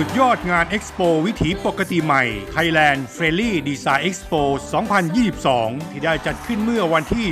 สุดยอดงานเอ็กซ์โปวิถีปกติใหม่ Thailand f r e l l y Design Expo 2022 ที่ได้จัดขึ้นเมื่อวันที่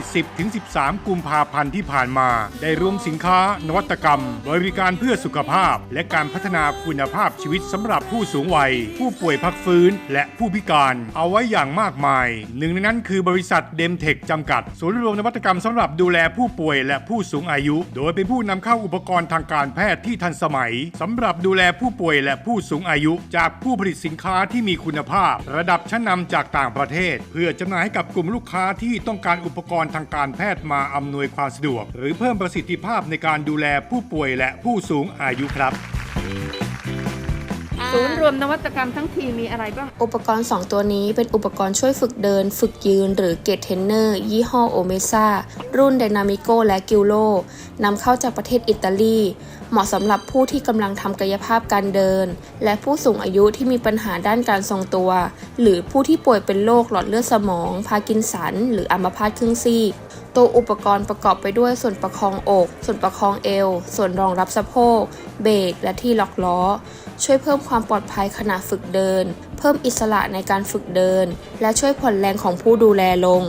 10-13 กุมภาพันธ์ที่ผ่านมา ได้รวมสินค้านวัตกรรม บริการเพื่อสุขภาพ และการพัฒนาคุณภาพชีวิตสำหรับผู้สูงวัย ผู้ป่วยพักฟื้น และผู้พิการเอาไว้อย่างมากมาย หนึ่งในนั้นคือบริษัทเดมเทคจำกัด ศูนย์รวมนวัตกรรมสำหรับดูแลผู้ป่วยและผู้สูงอายุ โดยเป็นผู้นำเข้าอุปกรณ์ทางการแพทย์ที่ทันสมัยสำหรับดูแลผู้ป่วยและผูู้้สูงอายุจากผู้ผลิตสินค้าที่มีคุณภาพ ระดับชั้นนำจากต่างประเทศ เพื่อจำหน่ายให้กับกลุ่มลูกค้าที่ต้องการอุปกรณ์ทางการแพทย์มาอำนวยความสะดวก หรือเพิ่มประสิทธิภาพในการดูแลผู้ป่วยและผู้สูงอายุครับ ศูนย์รวมนวัตกรรมทั้งทีมีอะไรบ้าง อุปกรณ์ 2 ตัวนี้เป็นอุปกรณ์ช่วยฝึกเดิน ฝึกยืน หรือเกตเทนเนอร์ ยี่ห้อโอเมซ่ารุ่น d y n a m i c o และ g i l o นำเข้าจากประเทศอิตาลี เหมาะสำหรับผู้ที่กำลังทำกายภาพการเดิน และผู้สูงอายุที่มีปัญหาด้านการทรงตัว หรือผู้ที่ป่วยเป็นโรคหลอดเลือดสมอง พาร์กินสัน หรืออัมพาตครึ่งซีก ตัวอุปกรณ์ประกอบไปด้วยส่วนประคองอก ส่วนประคองเอว ส่วนรองรับสะโพก เบรก และที่ล็อกล้อ ช่วยเพิ่มความปลอดภัยขณะฝึกเดิน เพิ่มอิสระในการฝึกเดิน และช่วยผ่อนแรงของผู้ดูแลลง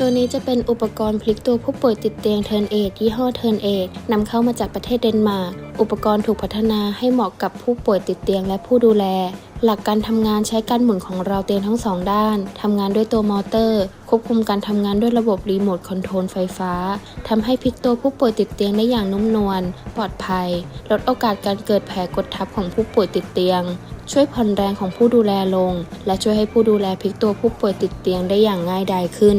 ตัวนี้จะเป็นอุปกรณ์พลิกตัวผู้ป่วยติดเตียงเทิร์นเอยี่ห้อเทิร์นเอนำเข้ามาจากประเทศเดนมาร์ก อุปกรณ์ถูกพัฒนาให้เหมาะกับผู้ป่วยติดเตียงและผู้ดูแล หลักการทำงานใช้การหมุนของเราเตียงทั้งสองด้าน ทำงานด้วยตัวมอเตอร์ ควบคุมการทำงานด้วยระบบรีโมทคอนโทรลไฟฟ้า ทำให้พลิกตัวผู้ป่วยติดเตียงได้อย่างนุ่มนวล ปลอดภัย ลดโอกาสการเกิดแผลกดทับของผู้ป่วยติดเตียง ช่วยผ่อนแรงของผู้ดูแลลง และช่วยให้ผู้ดูแลพลิกตัวผู้ป่วยติดเตียงได้อย่างง่ายดายขึ้น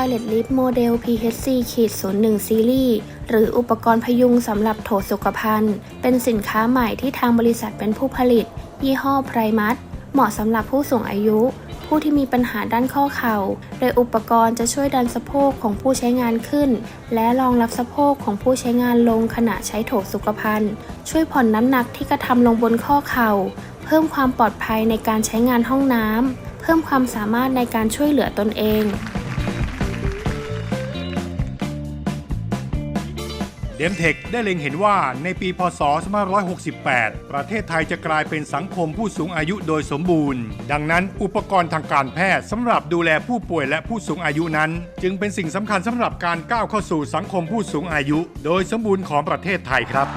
Toilet Lift Model PHC ขีด01 Series หรืออุปกรณ์พยุงสำหรับโถสุขภัณฑ์ เป็นสินค้าใหม่ที่ทางบริษัทเป็นผู้ผลิต ยี่ห้อไพรมัสเหมาะสำหรับผู้สูงอายุ ผู้ที่มีปัญหาด้านข้อเข่า โดยอุปกรณ์จะช่วยดันสะโพกของผู้ใช้งานขึ้น และรองรับสะโพกของผู้ใช้งานลงขณะใช้โถสุขภัณฑ์ ช่วยผ่อนน้ำหนักที่กระทำลงบนข้อเข่า เพิ่มความปลอดภัยในการใช้งานห้องน้ำเพิ่มความสามารถในการช่วยเหลือตนเอง เดมเทคได้เล็งเห็นว่าในปีพศ 2568 ประเทศไทยจะกลายเป็นสังคมผู้สูงอายุโดยสมบูรณ์ ดังนั้นอุปกรณ์ทางการแพทย์สำหรับดูแลผู้ป่วยและผู้สูงอายุนั้น จึงเป็นสิ่งสำคัญสำหรับการก้าวเข้าสู่สังคมผู้สูงอายุ โดยสมบูรณ์ของประเทศไทยครับ